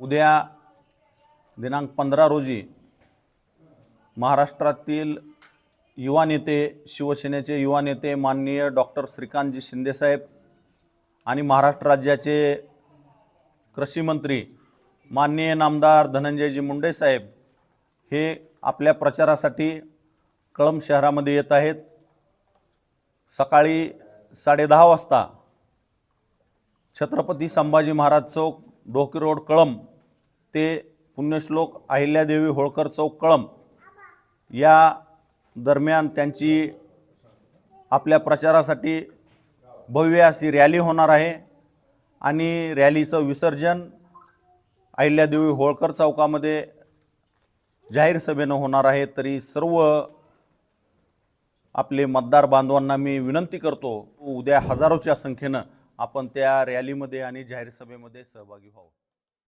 उद्या दिनांक पंधरा रोजी महाराष्ट्रातील युवा नेते शिवसेनेचे युवा नेते माननीय डॉक्टर श्रीकांतजी शिंदेसाहेब आणि महाराष्ट्र राज्याचे कृषी मंत्री माननीय नामदार धनंजयजी मुंडे साहेब हे आपल्या प्रचारासाठी कळंब शहरामध्ये येत आहेत. सकाळी साडेदहा वाजता छत्रपती संभाजी महाराज चौक डोके रोड कळंब ते पुण्यश्लोक अहिल्यादेवी होळकर चौक कळंब या दरम्यान त्यांची आपल्या प्रचारासाठी भव्य अशी रॅली होणार आहे आणि रॅलीचं विसर्जन अहिल्यादेवी होळकर चौकामध्ये जाहीर सभेनं होणार आहे. तरी सर्व आपले मतदार बांधवांना मी विनंती करतो उद्या हजारोच्या संख्येनं आपण त्या रॅलीमध्ये आणि जाहीर सभेमध्ये सहभागी व्हावं.